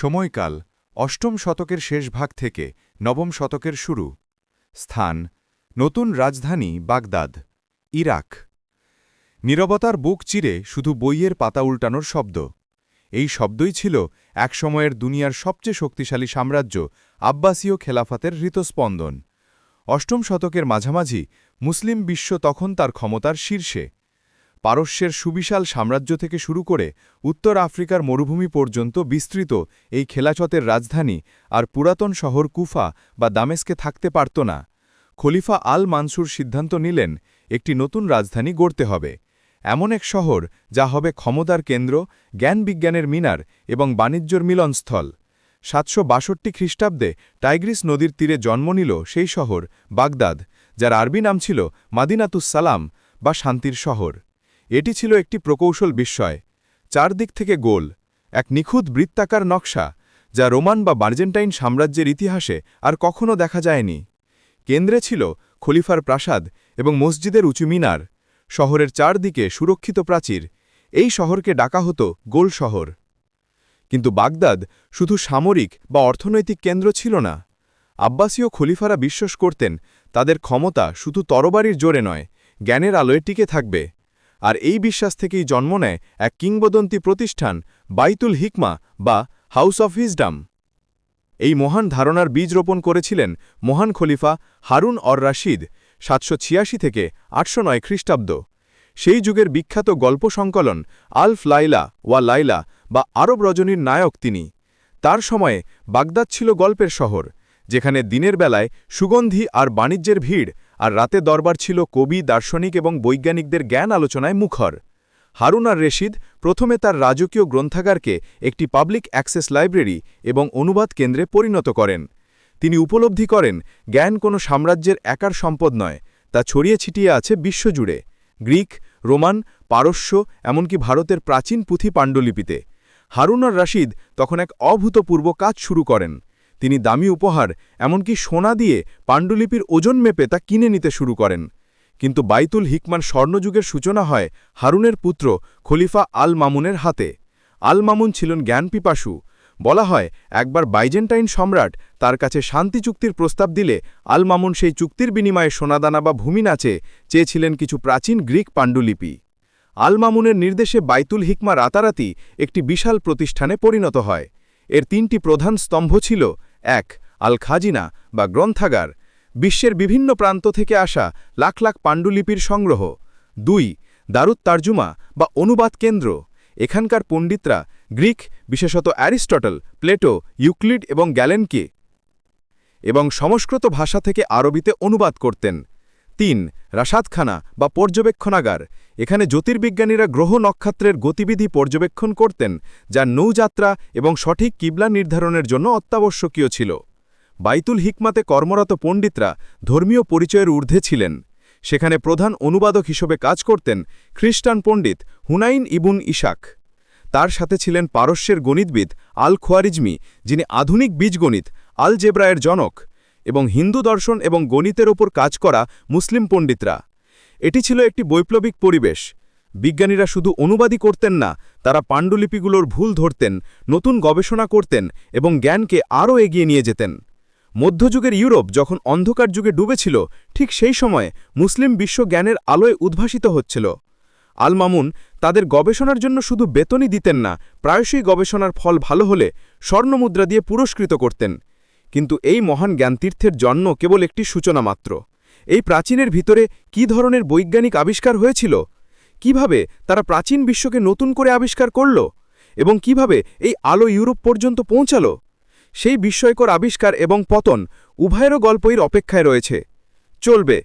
সময়কাল অষ্টম শতকের শেষ ভাগ থেকে নবম শতকের শুরু। স্থান, নতুন রাজধানী বাগদাদ, ইরাক। নীরবতার বুক চিরে শুধু বইয়ের পাতা উল্টানোর শব্দ। এই শব্দই ছিল একসময়ের দুনিয়ার সবচেয়ে শক্তিশালী সাম্রাজ্য আব্বাসীয় খেলাফাতের হৃতস্পন্দন। অষ্টম শতকের মাঝামাঝি মুসলিম বিশ্ব তখন তার ক্ষমতার শীর্ষে। পারস্যের সুবিশাল সাম্রাজ্য থেকে শুরু করে উত্তর আফ্রিকার মরুভূমি পর্যন্ত বিস্তৃত এই খেলাচতের রাজধানী আর পুরাতন শহর কুফা বা দামেস্কে থাকতে পারত না। খলিফা আল মানসুর সিদ্ধান্ত নিলেন একটি নতুন রাজধানী গড়তে হবে। এমন এক শহর যা হবে ক্ষমতার কেন্দ্র, জ্ঞান বিজ্ঞানের মিনার এবং বাণিজ্যর মিলনস্থল। সাতশো বাষট্টি খ্রিস্টাব্দে টাইগ্রিস নদীর তীরে জন্ম নিল সেই শহর বাগদাদ, যার আরবি নাম ছিল মাদিনাতুসালাম বা শান্তির শহর। এটি ছিল একটি প্রকৌশল বিস্ময়, চারদিক থেকে গোল, এক নিখুঁত বৃত্তাকার নকশা, যা রোমান বা বার্জেন্টাইন সাম্রাজ্যের ইতিহাসে আর কখনও দেখা যায়নি। কেন্দ্রে ছিল খলিফার প্রাসাদ এবং মসজিদের উঁচু মিনার, শহরের চারদিকে সুরক্ষিত প্রাচীর, এই শহরকে ডাকা হতো গোল শহর। কিন্তু বাগদাদ শুধু সামরিক বা অর্থনৈতিক কেন্দ্র ছিল না। আব্বাসীয় খলিফারা বিশ্বাস করতেন, তাদের ক্ষমতা শুধু তরবারির জোরে নয়, জ্ঞানের আলোয় টিকে থাকবে। আর এই বিশ্বাস থেকেই জন্ম নেয় এক কিংবদন্তি প্রতিষ্ঠান, বাইতুল হিকমা বা হাউস অফ হিজডাম। এই মহান ধারণার বীজ রোপণ করেছিলেন মহান খলিফা হারুন অর রাশিদ সাতশো ছিয়াশি থেকে আটশো নয় খ্রিস্টাব্দ। সেই যুগের বিখ্যাত গল্প সংকলন আলফ লাইলা ওয়া লাইলা বা আরব রজনীর নায়ক তিনি। তার সময়ে বাগদাদ ছিল গল্পের শহর, যেখানে দিনের বেলায় সুগন্ধি আর বাণিজ্যের ভিড় আর রাতে দরবার ছিল কবি, দার্শনিক এবং বৈজ্ঞানিকদের জ্ঞান আলোচনায় মুখর। হারুন আর রেশিদ প্রথমে তার রাজকীয় গ্রন্থাগারকে একটি পাবলিক অ্যাক্সেস লাইব্রেরি এবং অনুবাদ কেন্দ্রে পরিণত করেন। তিনি উপলব্ধি করেন, জ্ঞান কোনো সাম্রাজ্যের একার সম্পদ নয়, তা ছড়িয়ে ছিটিয়ে আছে বিশ্বজুড়ে। গ্রিক, রোমান, পারস্য, এমনকি ভারতের প্রাচীন পুঁথি পাণ্ডুলিপিতে হারুন আর রাশিদ তখন এক অভূতপূর্ব কাজ শুরু করেন। তিনি দামি উপহার, এমনকি সোনা দিয়ে পাণ্ডুলিপির ওজন মেপে তা কিনে নিতে শুরু করেন। কিন্তু বাইতুল হিকমান স্বর্ণযুগের সূচনা হয় হারুনের পুত্র খলিফা আল মামুনের হাতে। আল মামুন ছিলেন জ্ঞানপিপাসু। বলা হয়, একবার বাইজেন্টাইন সম্রাট তার কাছে শান্তি চুক্তির প্রস্তাব দিলে আল মামুন সেই চুক্তির বিনিময়ে সোনাদানা বা ভূমি নাচে চেয়েছিলেন কিছু প্রাচীন গ্রিক পাণ্ডুলিপি। আল মামুনের নির্দেশে বাইতুল হিকমা রাতারাতি একটি বিশাল প্রতিষ্ঠানে পরিণত হয়। এর তিনটি প্রধান স্তম্ভ ছিল এক আল খাজিনা বা গ্রন্থাগার, বিশ্বের বিভিন্ন প্রান্ত থেকে আসা লাখ লাখ পাণ্ডুলিপির সংগ্রহ। দুই দারুদ তার্জুমা বা অনুবাদ কেন্দ্র। এখানকার পণ্ডিতরা গ্রিক, বিশেষত অ্যারিস্টটল, প্লেটো, ইউক্লিড এবং গ্যালেনকে এবং সংস্কৃত ভাষা থেকে আরবিতে অনুবাদ করতেন। তিন রাসাদখানা বা পর্যবেক্ষণাগার। এখানে জ্যোতির্বিজ্ঞানীরা গ্রহ নক্ষত্রের গতিবিধি পর্যবেক্ষণ করতেন, যা নৌযাত্রা এবং সঠিক কিবলা নির্ধারণের জন্য অত্যাবশ্যকীয় ছিল। বাইতুল হিকমাতে কর্মরত পণ্ডিতরা ধর্মীয় পরিচয়ের ঊর্ধ্বে ছিলেন। সেখানে প্রধান অনুবাদক হিসেবে কাজ করতেন খ্রিস্টান পণ্ডিত হুনাইন ইবুন ইশাক। তার সাথে ছিলেন পারস্যের গণিতবিদ আল খোয়ারিজমি যিনি আধুনিক বীজগণিত আল জেব্রায়ের জনক। এবং হিন্দু দর্শন এবং গণিতের ওপর কাজ করা মুসলিম পণ্ডিতরা। এটি ছিল একটি বৈপ্লবিক পরিবেশ। বিজ্ঞানীরা শুধু অনুবাদই করতেন না, তারা পাণ্ডুলিপিগুলোর ভুল ধরতেন, নতুন গবেষণা করতেন এবং জ্ঞানকে আরও এগিয়ে নিয়ে যেতেন। মধ্যযুগের ইউরোপ যখন অন্ধকার যুগে ডুবেছিল, ঠিক সেই সময়ে মুসলিম বিশ্ব জ্ঞানের আলোয় উদ্ভাসিত হচ্ছিল। আল মামুন তাদের গবেষণার জন্য শুধু বেতনই দিতেন না, প্রায়শই গবেষণার ফল ভালো হলে স্বর্ণমুদ্রা দিয়ে পুরস্কৃত করতেন। কিন্তু এই মহান জ্ঞানতীর্থের জন্ম কেবল একটি সূচনা মাত্র। এই প্রাচীনের ভিতরে কি ধরনের বৈজ্ঞানিক আবিষ্কার হয়েছিল? কীভাবে তারা প্রাচীন বিশ্বকে নতুন করে আবিষ্কার করল? এবং কীভাবে এই আলো ইউরোপ পর্যন্ত পৌঁছাল? সেই বিস্ময়কর আবিষ্কার এবং পতন উভয়েরও গল্পের অপেক্ষায় রয়েছে। চলবে।